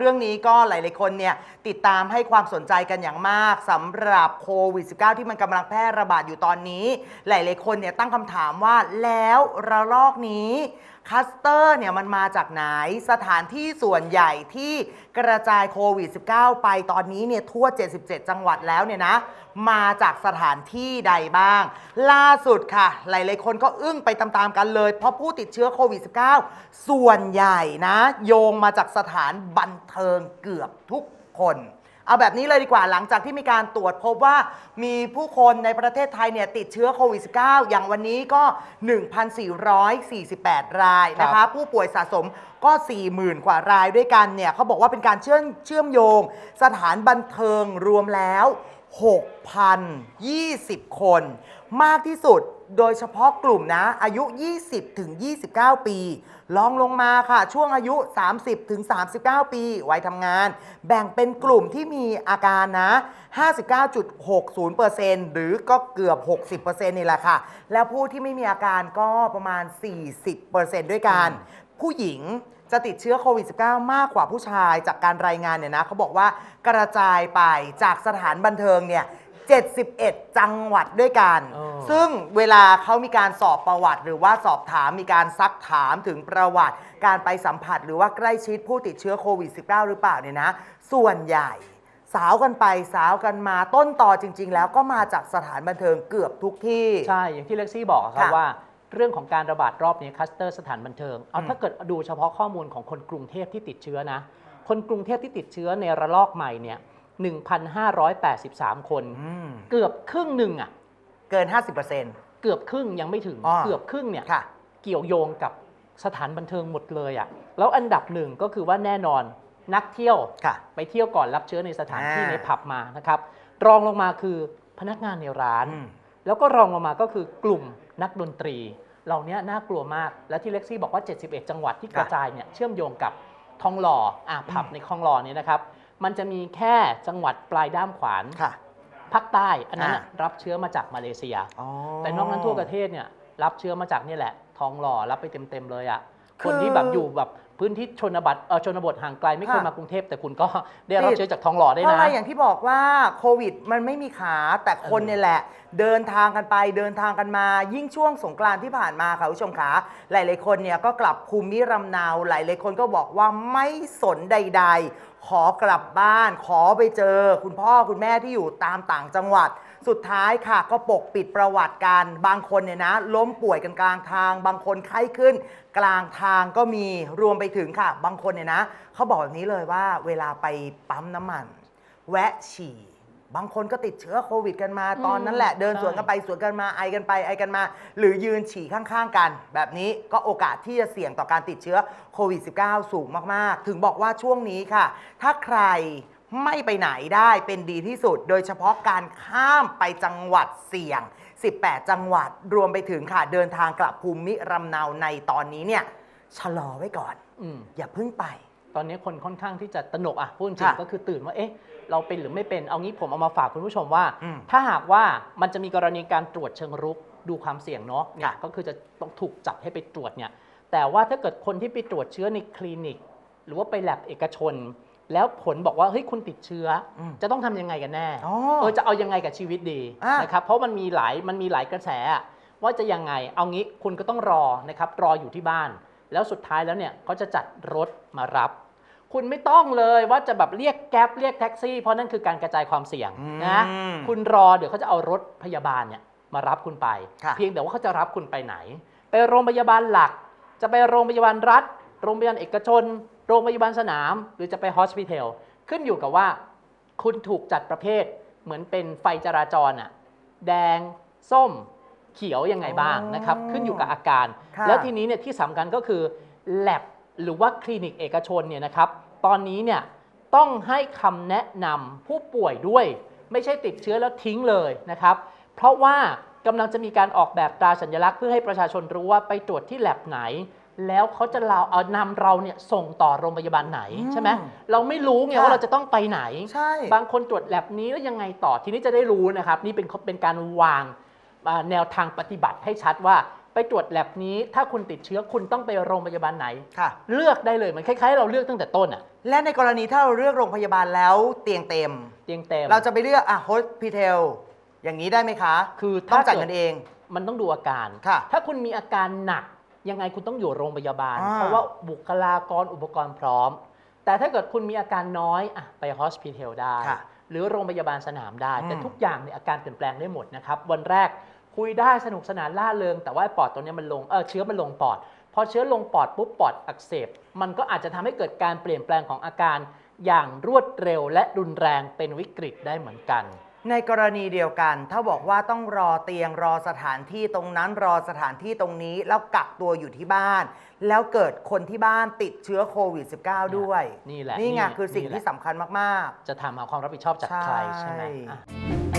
เรื่องนี้ก็หลาย ๆ คนเนี่ยติดตามให้ความสนใจกันอย่างมากสำหรับโควิด -19 ที่มันกำลังแพร่ระบาดอยู่ตอนนี้ หลาย ๆ คนเนี่ยตั้งคำถามว่าแล้วระลอกนี้ คัสเตอร์เนี่ยมันมาจากไหนสถานที่ส่วนใหญ่ที่กระจายโควิด -19 ไปตอนนี้เนี่ยทั่ว 77 จังหวัดแล้วเนี่ยนะมาจากสถานที่ใดบ้าง ล่าสุดค่ะ หลายๆคนก็อึ้งไปตามๆกันเลย เพราะผู้ติดเชื้อโควิด -19 ส่วนใหญ่นะ โยงมาจากสถานบันเทิงเกือบทุกคน เอาแบบนี้เลยดีกว่าหลังจากที่มีการตรวจพบว่ามีผู้คนในประเทศไทยเนี่ยติดเชื้อโควิด -19 อย่างวันนี้ก็ 1,448 รายนะครัคะบผู้ป่วยสะสมก็ 40,000 กว่ารายด้วยกันเนี่ยเขาบอกว่าเป็นการเชื่อมเชื่อมโยง สถานบันเทิงรวมแล้ว 6,020 คน มากที่สุด โดยเฉพาะกลุ่มนะอายุ 20 ถึง 29 ปี ลองลงมาค่ะ ช่วงอายุ 30 ถึง 39 ปีวัยทำงาน แบ่งเป็นกลุ่มที่มีอาการนะ 59.60%หรือก็เกือบ 60%นี่แหละค่ะ แล้วผู้ที่ไม่มีอาการก็ประมาณ 40%ด้วยกัน ผู้หญิงจะติดเชื้อโควิด -19 มากกว่าผู้ชายจากการรายงานเนี่ยนะเขาบอกว่ากระจายไปจากสถานบันเทิงเนี่ย 71 จังหวัดด้วยกันเออซึ่งเวลาเขามีการสอบประวัติ หรือว่าสอบถามมีการซักถามถึงประวัติ การไปสัมผัสหรือว่าใกล้ชิดผู้ติดเชื้อโควิด -19 หรือเปล่าเนี่ยนะ ส่วนใหญ่สาวกันไปสาวกันมาต้นต่อจริง ๆ แล้วก็มาจากสถานบันเทิงเกือบทุกที่ ใช่ อย่างที่เล็กซี่บอกอะครับค่ะว่า เรื่องของการระบาดรอบนี้คัสเตอร์สถานบันเทิงเอาอืมถ้าเกิดดูเฉพาะข้อมูลของคนกรุงเทพที่ติดเชื้อนะ คนกรุงเทพที่ติดเชื้อในระลอกใหม่เนี่ย 1,583 คนอืมเกือบครึ่งหนึ่งอะ เกิน 50%เกือบครึ่งยังไม่ถึงอ๋อเกือบครึ่งเนี่ยค่ะเกี่ยวโยงกับสถานบันเทิงหมดเลยอะ่ะ แล้วอันดับหนึ่งก็คือว่าแน่นอนนักเที่ยวค่ะไปเที่ยวก่อนรับเชื้อในสถานที่อ่าในผับมานะครับ รองลงมาคือพนักงานในร้านอืมแล้วก็รองลงมาก็คือกลุ่มนักดนตรี เหล่านี้น่ากลัวมาก และที่เล็กซี่บอกว่า 71 จังหวัดที่กระจายเนี่ยเชื่อมโยงกับทองหล่ออะผับในคลองหล่อเนี่ยนะครับ มันจะมีแค่จังหวัดปลายด้ามขวานค่ะ ภาคใต้อันนั้นน่ะอ่ารับเชื้อมาจากมาเลเซีย อ๋อ แต่นอกนั้นทั่วประเทศเนี่ยรับเชื้อมาจากนี่แหละ ทองหล่อรับไปเต็มๆเลยอะ่ะคือคนที่แบบอยู่แบบ พื้นที่ชนบทเออชนบทห่างไกลไม่เคยค่ะ มากรุงเทพแต่คุณก็ได้รับติดเชื้อจากทองหล่อได้เพราะนะ อะไรอย่างที่บอกว่าโควิดมันไม่มีขาแต่คนเออเนี่ยแหละ เดินทางกันไปเดินทางกันมา ยิ่งช่วงสงกรานต์ที่ผ่านมาค่ะคุณผู้ชมขาหลาย ๆ คนเนี่ยก็กลับภูมิลำเนาหลาย ๆ คนก็บอกว่าไม่สนใด ๆ ขอกลับบ้าน ขอไปเจอ คุณพ่อคุณแม่ที่อยู่ตามต่างจังหวัด สุดท้ายค่ะก็ปกปิดประวัติกันบางคนเนี่ยนะ ล้มป่วยกันกลางทาง บางคนไข้ขึ้น กลางทางก็มีรวมไปถึงค่ะ บางคนเนี่ยนะเขาบอกแบบนี้เลยว่าเวลาไปปั๊มน้ำมัน แวะฉี่ บางคนก็ติดเชื้อโควิดกันมาอืมตอนนั้นแหละเดินใช่สวนกันไปสวนกันมาไอกันไปไอกันมา หรือยืนฉี่ข้างๆกัน แบบนี้ก็โอกาสที่จะเสี่ยงต่อการติดเชื้อโควิด -19 สูงมากๆ ถึงบอกว่าช่วงนี้ค่ะ ถ้าใคร ไม่ไปไหนได้เป็นดีที่สุด โดยเฉพาะการข้ามไปจังหวัดเสี่ยง 18 จังหวัดรวมไปถึงค่ะเดินทางกลับภูมิลำเนาในตอนนี้เนี่ยชะลอไว้ก่อน อืม อย่าเพิ่งไป ตอนนี้คนค่อนข้างที่จะตระหนกอะพูดจริงค่ะๆก็คือตื่นว่าเอ๊ะเราเป็นหรือไม่เป็นเอางี้ผมเอามาฝากคุณผู้ชมว่า อืมถ้าหากว่ามันจะมีกรณีการตรวจเชิงรุกดูความเสี่ยงเนาะเนี่ยค่ะ ก็คือจะต้องถูกจับให้ไปตรวจเนี่ยแต่ว่าถ้าเกิดคนที่ไปตรวจเชื้อในคลินิก หรือว่าไปแลบเอกชน แล้วผลบอกว่าเฮ้ยคุณติดเชื้ออมจะต้องทำยังไงกันแน่อ๋อเออจะเอายังไงกับชีวิตดีอะ นะครับเพราะมันมีหลายมันมีหลายกระแสอะว่าจะยังไงเอางี้คุณก็ต้องรอนะครับรออยู่ที่บ้าน แล้วสุดท้ายแล้วเนี่ยเขาจะจัดรถมารับ คุณไม่ต้องเลยว่าจะแบบเรียกแก๊ปเรียกแท็กซี่ เพราะนั่นคือการกระจายความเสี่ยงอืมนะคุณรอเดี๋ยวเขาจะเอารถพยาบาลเนี่ยมารับคุณไป ค่ะ เพียงแต่ว่าเขาจะรับคุณไปไหน ไปโรงพยาบาลหลัก จะไปโรงพยาบาลรัฐ โรงพยาบาลเอกชน โรงพยาบาลสนามหรือจะไปฮอสพิทอลขึ้นอยู่กับว่า คุณถูกจัดประเภทเหมือนเป็นไฟจราจรอะแดงส้มเขียวยังไงบ้างนะครับอ๋อขึ้นอยู่กับอาการค่ะแล้วทีนี้เนี่ยที่สำคัญก็คือแลบหรือว่าคลินิกเอกชนเนี่ยนะครับ ตอนนี้เนี่ยต้องให้คำแนะนำผู้ป่วยด้วย ไม่ใช่ติดเชื้อแล้วทิ้งเลยนะครับ เพราะว่ากำลังจะมีการออกแบบตราสัญลักษณ์เพื่อให้ประชาชนรู้ว่าไปตรวจที่แลบไหน แล้วเขาจะเราเอานำเราเนี่ยส่งต่อโรงพยาบาลไหนอืมใช่ไหมเราไม่รู้ไงค่ะว่าเราจะต้องไปไหนใช่บางคนตรวจแลบนี้แล้วยังไงต่อทีนี้จะได้รู้นะครับ นี่เป็นเป็นการวางอ่าแนวทางปฏิบัติให้ชัดว่าไปตรวจแลบนี้ ถ้าคุณติดเชื้อคุณต้องไปโรงพยาบาลไหนค่ะเลือกได้เลยเหมันคล้ายๆ เราเลือกตั้งแต่ต้นอะและในกรณีถ้าเราเลือกโรงพยาบาลแล้วเตียงเต็ม เตียงเต็ม เราจะไปเลือกอะโฮสพิทลอย่างนี้ได้ไหมคะ คือต้อถ้างจ่ายเกิเงิดนเอง มันต้องดูอาการค่ะถ้าคุณมีอาการหนัก ยังไงคุณต้องอยู่โรงพยาบาล อ่า เพราะว่าบุคลากรอุปกรณ์พร้อม แต่ถ้าเกิดคุณมีอาการน้อยอะไปฮอสพิทอลได้ ค่ะหรือโรงพยาบาลสนามได้ อืม แต่ทุกอย่างเนี่ยอาการเปลี่ยนแปลงได้หมดนะครับ วันแรกคุยได้สนุกสนานล่าเริง แต่ว่าปอดตรงเนี้ยมันลงเออเชื้อมันลงปอด พอเชื้อลงปอดปุ๊บปอดอักเสบ มันก็อาจจะทำให้เกิดการเปลี่ยนแปลงของอาการ อย่างรวดเร็วและรุนแรงเป็นวิกฤตได้เหมือนกัน ในกรณีเดียวกัน ถ้าบอกว่าต้องรอเตียงรอสถานที่ตรงนั้นรอสถานที่ตรงนี้ แล้วกักตัวอยู่ที่บ้าน แล้วเกิดคนที่บ้านติดเชื้อโควิด -19 ด้วย นี่แหละนี่ไงนี่คือสิ่งนี่แหละ ที่สำคัญมาก จะทำหาความรับผิดชอบจากใครใช่ไหมใช่ อะ